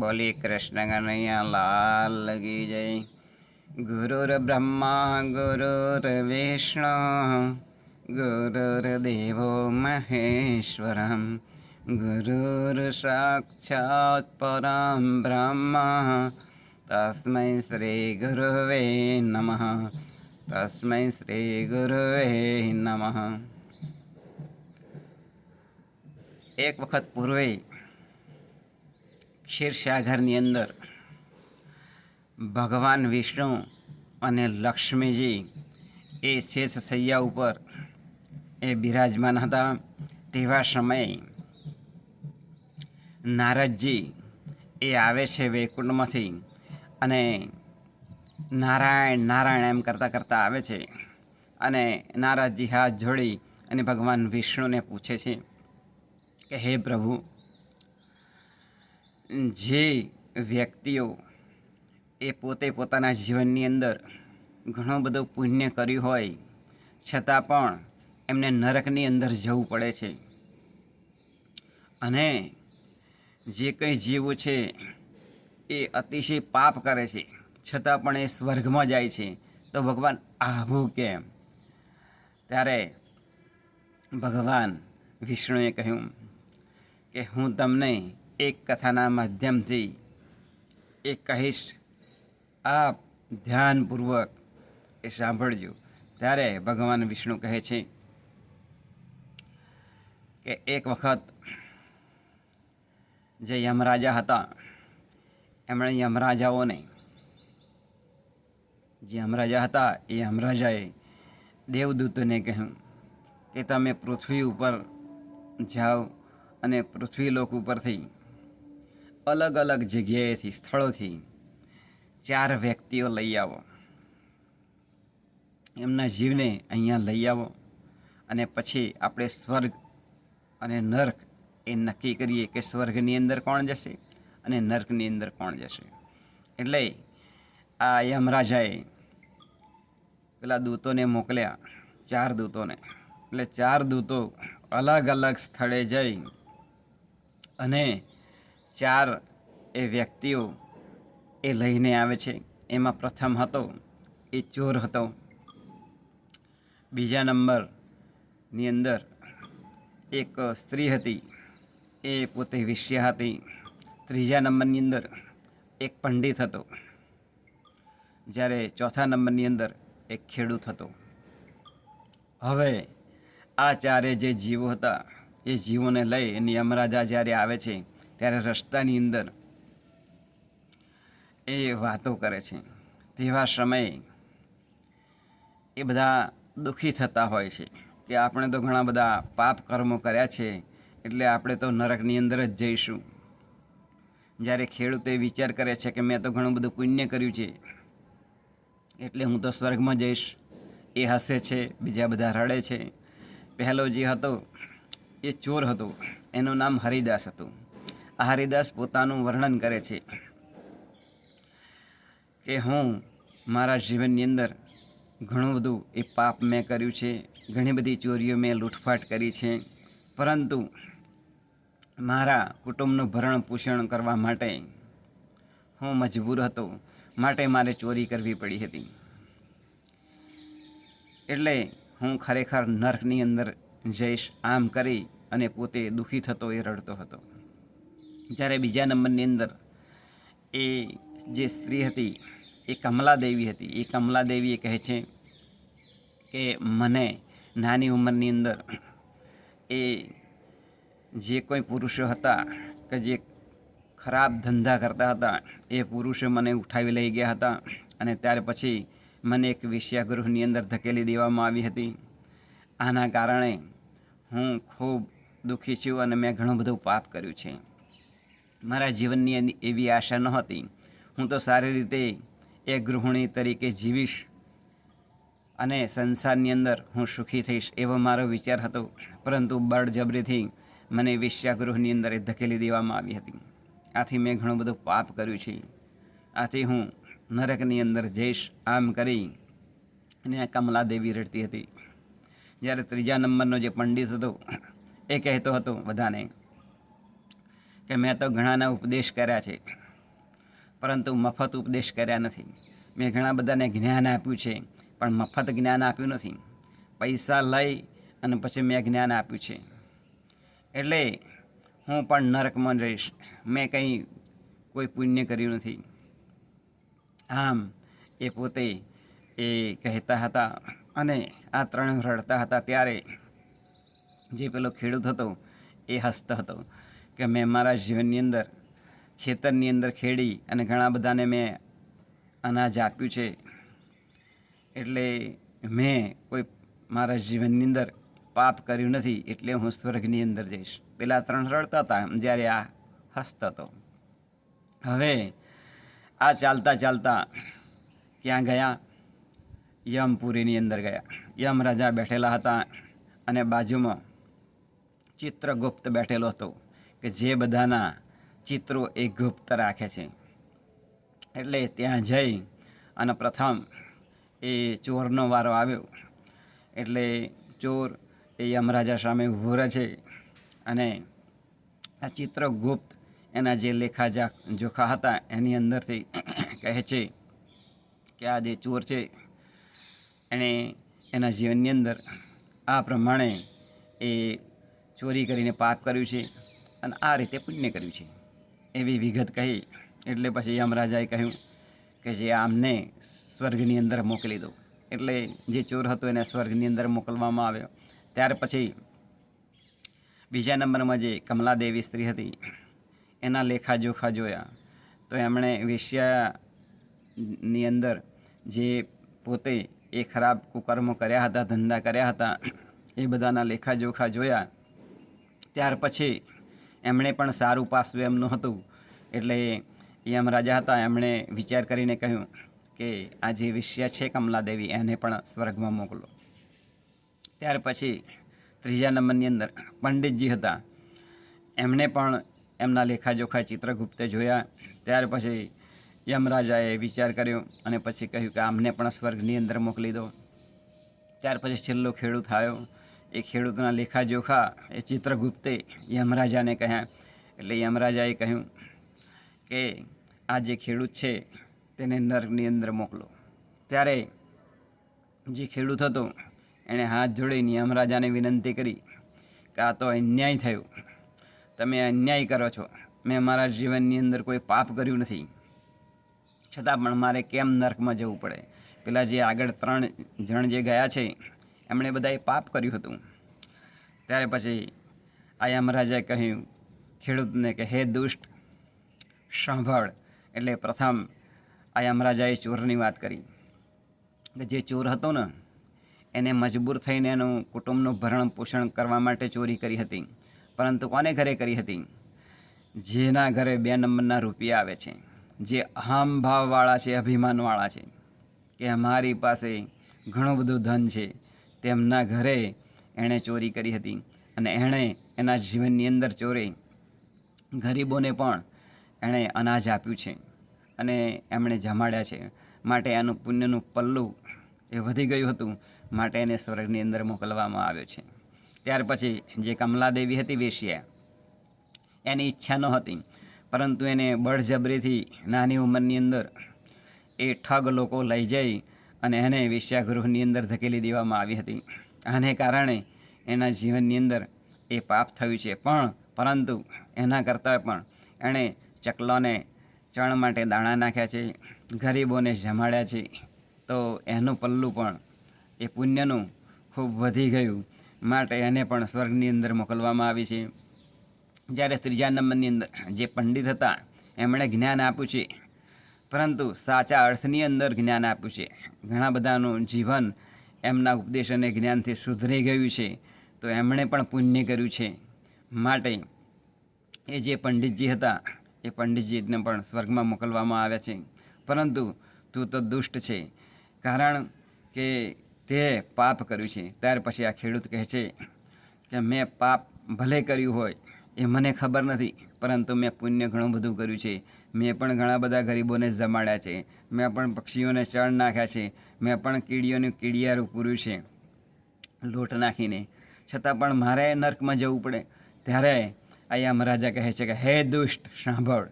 બોલી કૃષ્ણ કનૈયા લાલ કી જય ગુરુર બ્રહ્મા, ગુરુર વિષ્ણુ ગુરુર્દેવો મહેશ્વરમ. ગુરુર સાક્ષાત પરમ બ્રહ્મ. તસ્મૈ શ્રી ગુરુવે નમઃ. તસ્મૈ શ્રી ગુરુવે નમઃ. એક વખત પૂર્વે ક્ષીરસાગરની અંદર ભગવાન વિષ્ણુ અને લક્ષ્મીજી એ શેષ સૈયા ઉપર એ બિરાજમાન હતા. તેવા સમયે નારદજી એ આવે છે વૈકુંઠમાંથી અને નારાયણ નારાયણ એમ કરતાં કરતાં આવે છે અને નારદજી હાથ જોડી અને ભગવાન વિષ્ણુને પૂછે છે કે, હે પ્રભુ જે વ્યક્તિઓ એ પોતે પોતાના જીવનની અંદર ઘણું બધું પુણ્ય કર્યું હોય, છતાં પણ એમને નરકની અંદર જવું પડે છે. અને જે કંઈ જીવો છે, એ અતિશય પાપ કરે છે, છતાં પણ એ સ્વર્ગમાં જાય છે. તો ભગવાન આવું કેમ? ત્યારે ભગવાન વિષ્ણુએ કહ્યું કે હું તમને એક કથાના માધ્યમથી એ કહીશ, આપ ધ્યાનપૂર્વક એ સાંભળજો. ત્યારે ભગવાન વિષ્ણુ કહે છે કે એક વખત જે યમરાજા હતા, એમણે યમરાજાઓને, જે યમરાજા હતા, એ યમરાજાએ દેવદૂતોને કહ્યું કે તમે પૃથ્વી ઉપર જાઓ અને પૃથ્વી લોક ઉપરથી અલગ અલગ જગ્યાએથી, સ્થળોથી ચાર વ્યક્તિઓ લઈ આવો. એમના જીવને અહીંયા લઈ આવો અને પછી આપણે સ્વર્ગ અને નર્ક એ નક્કી કરીએ કે સ્વર્ગની અંદર કોણ જશે અને નર્કની અંદર કોણ જશે. એટલે આ યમરાજાએ પેલા દૂતોને મોકલ્યા, ચાર દૂતોને. એટલે ચાર દૂતો અલગ અલગ સ્થળે જઈ અને ચાર એ વ્યક્તિઓ એ લઈને આવે છે. એમાં પ્રથમ હતો, એ ચોર હતો. બીજા નંબરની અંદર એક સ્ત્રી હતી, એ પોતે વિષ્યા હતી. ત્રીજા નંબરની અંદર એક પંડિત હતો. જ્યારે ચોથા નંબરની અંદર એક ખેડૂત હતો. હવે આ ચારે જે જીવો હતા, એ જીવોને લઈ એની યમરાજા જ્યારે આવે છે ત્યારે રસ્તાની અંદર એ વાતો કરે છે. તેવા સમયે એ બધા દુઃખી થતા હોય છે કે આપણે તો ઘણા બધા પાપ કર્મો કર્યા છે એટલે આપણે તો નરકની અંદર જ જઈશું. જ્યારે ખેડૂત એ વિચાર કરે છે કે મેં તો ઘણું બધું પુણ્ય કર્યું છે, એટલે હું તો સ્વર્ગમાં જઈશ. એ હસે છે, બીજા બધા રડે છે. પહેલો જે હતો એ ચોર હતો, એનું નામ હરિદાસ હતું. હરિદાસ પોતાનું વર્ણન કરે છે કે હું મારા જીવનની અંદર ઘણું બધું એ પાપ મેં કર્યું છે, ઘણી બધી ચોરીઓ મેં લૂંટફાટ કરી છે. પરંતુ મારા કુટુંબનું ભરણ પોષણ કરવા માટે હું મજબૂર હતો, માટે મારે ચોરી કરવી પડી હતી. એટલે હું ખરેખર નર્કની અંદર જઈશ, આમ કરી અને પોતે દુઃખી થતો એ રડતો હતો. જ્યારે બીજા નંબરની અંદર એ જે સ્ત્રી હતી, એ કમલા દેવી હતી. એ કમલા દેવીએ કહે છે કે, મને નાની ઉંમરની અંદર એ જે કોઈ પુરુષો હતા કે જે ખરાબ ધંધા કરતા હતા, એ પુરુષો મને ઉઠાવી લઈ ગયા હતા અને ત્યાર પછી મને એક વિશ્યાગૃહની અંદર ધકેલી દેવામાં આવી હતી. આના કારણે હું ખૂબ દુઃખી છું અને મેં ઘણું બધું પાપ કર્યું છે. મારા જીવનની એવી આશા નહોતી. હું તો સારી રીતે એ ગૃહિણી તરીકે જીવીશ અને સંસારની અંદર હું સુખી થઈશ એવો મારો વિચાર હતો. પરંતુ બળજબરીથી મને વેશ્યાગૃહની અંદર ધકેલી દેવામાં આવી હતી. આથી મેં ઘણું બધું પાપ કર્યું છે. આથી હું નરકની અંદર જઈશ આમ કરી અને આ કમલાદેવી રડતી હતી. જ્યારે ત્રીજા નંબરનો જે પંડિત હતો, એ કહેતો હતો, બધાને કે મેં તો ઘણાના ઉપદેશ કર્યા છે, પરંતુ મફત ઉપદેશ કર્યા નથી. મેં ઘણા બધાને જ્ઞાન આપ્યું છે, પણ મફત જ્ઞાન આપ્યું નથી. પૈસા લઈ અને પછી મેં જ્ઞાન આપ્યું છે. એટલે હું પણ નરકમાં રહીશ. મેં કંઈ કોઈ પુણ્ય કર્યું નથી. આમ એ પોતે એ કહેતા હતા અને આ ત્રણ રડતા હતા ત્યારે જે પેલો ખેડૂત હતો એ હસતો હતો. કે મેં મારા જીવનની અંદર, ખેતરની અંદર ખેડી અને ઘણા બધાને મેં અનાજ આપ્યું છે. એટલે મેં કોઈ મારા જીવનની અંદર પાપ કર્યું નથી, એટલે હું સ્વર્ગની અંદર જઈશ. પેલા ત્રણ રડતા હતા જ્યારે આ હસતો હતો. હવે આ ચાલતા ચાલતા ક્યાં ગયા? યમપુરીની અંદર ગયા. યમ રાજા બેઠેલા હતા અને બાજુમાં ચિત્રગુપ્ત બેઠેલો હતો. કે જે બધાના ચિત્રો એ ગુપ્ત રાખે છે. એટલે ત્યાં જઈ અને પ્રથમ એ ચોરનો વારો આવ્યો. એટલે ચોર એ યમરાજા સામે ઊભો છે અને આ ચિત્રગુપ્ત એના જે લેખા જોખા હતા એની અંદરથી કહે છે કે આ જે ચોર છે એણે એના જીવનની અંદર આ પ્રમાણે એ ચોરી કરીને પાપ કર્યું છે. અને આ રીતે પુણ્ય કર્યું છે. એવી વિગત કહી, એટલે પછી યમરાજાએ કહ્યું કે જે આમને સ્વર્ગની અંદર મોકલી દો. એટલે જે ચોર હતો એને સ્વર્ગની અંદર મોકલવામાં આવ્યો. ત્યાર પછી બીજા નંબરમાં જે કમલાદેવી સ્ત્રી હતી, એના લેખા જોખા જોયા. તો એમણે વેશ્યાની અંદર જે પોતે એ ખરાબ કુકર્મો કર્યા હતા, ધંધા કર્યા હતા, એ બધાના લેખા જોખા જોયા. ત્યાર પછી એમણે પણ સારું પાસું એમનું હતું. એટલે યમ રાજા હતા, એમણે વિચાર કરીને કહ્યું કે આ જે વિષય છે કમલાદેવી, એને પણ સ્વર્ગમાં મોકલો. ત્યાર પછી ત્રીજા નંબરની અંદર પંડિતજી હતા. એમણે પણ એમના લેખાજોખા ચિત્રગુપ્તે જોયા. ત્યાર પછી યમરાજાએ વિચાર કર્યો અને પછી કહ્યું કે આમને પણ સ્વર્ગની અંદર મોકલી દો. ત્યાર પછી છેલ્લો ખેડૂત આવ્યો. એ ખેડૂતના લેખાજોખા એ ચિત્રગુપ્તે યમરાજાને કહ્યા. એટલે યમરાજાએ કહ્યું કે આ જે ખેડૂત છે તેને નર્કની અંદર મોકલો. ત્યારે જે ખેડૂત હતો એણે હાથ જોડીને યમરાજાને વિનંતી કરી કે આ તો અન્યાય થયો. તમે અન્યાય કરો છો. મેં મારા જીવનની અંદર કોઈ પાપ કર્યું નથી. છતાં પણ મારે કેમ નર્કમાં જવું પડે? પેલા જે આગળ ત્રણ જણ જે ગયા છે એમણે બધાએ પાપ કર્યું હતું. ત્યારે પછી આ યમરાજાએ કહ્યું, ખેડૂતને કે, હે દુષ્ટ, સાંભળ. એટલે પ્રથમ આ યમરાજાએ ચોરની વાત કરી. કે જે ચોર હતો ને, એને મજબૂર થઈને એનું કુટુંબનું ભરણ પોષણ કરવા માટે ચોરી કરી હતી. પરંતુ કોને ઘરે કરી હતી? જેના ઘરે બે નંબરના રૂપિયા આવે છે. જે અહમભાવવાળા છે, અભિમાનવાળા છે. કે અમારી પાસે ઘણું બધું ધન છે. તેમના ઘરે એણે ચોરી કરી હતી અને એણે એના જીવનની અંદર ચોરી ગરીબોને પણ એણે અનાજ આપ્યું છે અને એમણે જમાડ્યા છે. માટે એનું પુણ્યનું પલ્લું એ વધી ગયું હતું. માટે એને સ્વર્ગની અંદર મોકલવામાં આવ્યો છે. ત્યાર પછી જે કમલાદેવી હતી વેશ્યા, એની ઈચ્છા ન હતી પરંતુ એને બળજબરીથી નાની ઉંમરની અંદર એ ઠગ લોકો લઈ જઈ અને એને વેશ્યાગૃહની અંદર ધકેલી દેવામાં આવી હતી. આને કારણે એના જીવનની અંદર એ પાપ થયું છે. પણ, પરંતુ એના કરતાં પણ એણે ચકલોને ચણ માટે દાણા નાખ્યા છે, ગરીબોને જમાડ્યા છે. તો એનું પલ્લું પણ એ પુણ્યનું ખૂબ વધી ગયું માટે એને પણ સ્વર્ગની અંદર મોકલવામાં આવી છે. જ્યારે ત્રીજા નંબરની અંદર જે પંડિત હતા, એમણે જ્ઞાન આપ્યું છે. પરંતુ સાચા અર્થની અંદર જ્ઞાન આપ્યું છે. ઘણા બધાનું જીવન એમના ઉપદેશ અને જ્ઞાનથી સુધરી ગયું છે, તો એમણે પણ પુણ્ય કર્યું છે. માટે એ જે પંડિતજી હતા, એ પંડિતજીને પણ સ્વર્ગમાં મોકલવામાં આવ્યા છે. પરંતુ તું તો દુષ્ટ છે, કારણ કે તે પાપ કર્યું છે. ત્યાર પછી આ ખેડૂત કહે છે કે, મેં પાપ ભલે કર્યું હોય, એ મને ખબર નથી, પરંતુ મેં પુણ્ય ઘણું બધું કર્યું છે. મેં પણ ઘણા બધા ગરીબોને જમાડ્યા છે. મેં પણ પક્ષીઓને ચણ નાખ્યા છે. મેં પણ કીડીઓનું કીડિયારું પૂર્યું છે. લોટ નાખીને. છતાં પણ મારે નર્કમાં જવું પડે. ત્યારે અહીંયા મહારાજા કહે છે કે, હે દુષ્ટ, સાંભળ.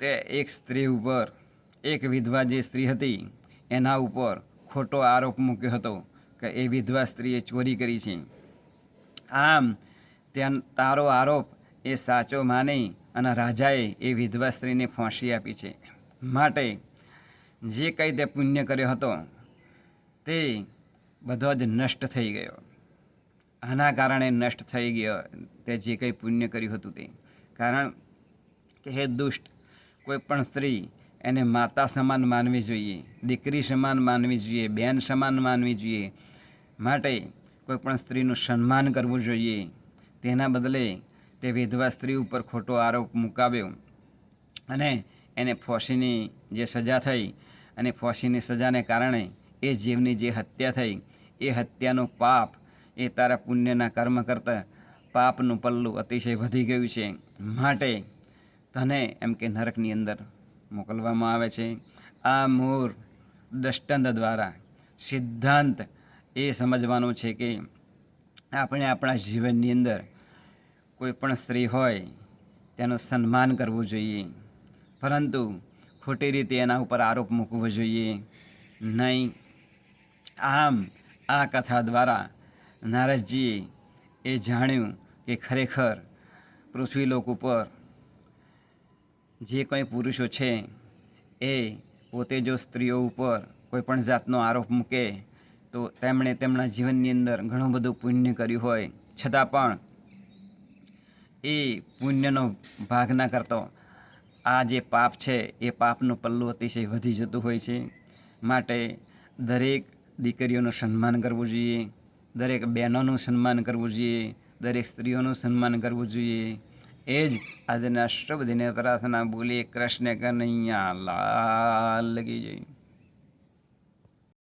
તે એક સ્ત્રી ઉપર, એક વિધવા જે સ્ત્રી હતી, એના ઉપર ખોટો આરોપ મૂક્યો હતો કે એ વિધવા સ્ત્રીએ ચોરી કરી છે. આમ, ત્યાં તારો આરોપ એ સાચો માની અને રાજાએ એ વિધવા સ્ત્રીને ફાંસી આપી છે. માટે જે કંઈ તે પુણ્ય કર્યો હતો, તે બધો જ નષ્ટ થઈ ગયો. આના કારણે નષ્ટ થઈ ગયો તે જે કંઈ પુણ્ય કર્યું હતું તે. કારણ કે હે દુષ્ટ, કોઈ પણ સ્ત્રી એને માતા સમાન માનવી જોઈએ, દીકરી સમાન માનવી જોઈએ, બેન સમાન માનવી જોઈએ. માટે કોઈ પણ સ્ત્રીનું સન્માન કરવું જોઈએ. તેના બદલે તે વિધવા સ્ત્રી ઉપર ખોટો આરોપ મુકાવ્યો અને એને ફોસીની જે સજા થઈ અને ફોસીની સજાને કારણે એ જીવની જે હત્યા થઈ, એ હત્યાનું પાપ, એ તારા પુણ્યના કર્મ કરતાં પાપનું પલ્લું અતિશય વધી ગયું છે. માટે તને એમ કે નરકની અંદર મોકલવામાં આવે છે. આ મૂળ દૃષ્ટાંત દ્વારા સિદ્ધાંત એ સમજવાનો છે કે આપણે આપણા જીવનની અંદર કોઈ પણ સ્ત્રી હોય, તેનું સન્માન કરવું જોઈએ. પરંતુ ખોટી રીતે એના ઉપર આરોપ મૂકવો જોઈએ. નહીં. આમ આ કથા દ્વારા નારદજીએ એ જાણ્યું કે ખરેખર પૃથ્વીલોક ઉપર જે કંઈ પુરુષો છે, એ પોતે જો સ્ત્રીઓ ઉપર કોઈ પણ જાતનો આરોપ મૂકે, તો તેમણે તેમના જીવનની અંદર ઘણું બધું પુણ્ય કર્યું હોય. છતાં પણ એ પુણ્યનો ભાગ ના કરતો. આ જે પાપ છે, એ પાપનું પલ્લું અતિશય વધી જતું હોય છે. માટે દરેક દીકરીઓનું સન્માન કરવું જોઈએ. દરેક બહેનોનું સન્માન કરવું જોઈએ. દરેક સ્ત્રીઓનું સન્માન કરવું જોઈએ. એ જ આજના શુભ પ્રાર્થના બોલીએ, કૃષ્ણ કનૈયા, લાલ લગી જઈ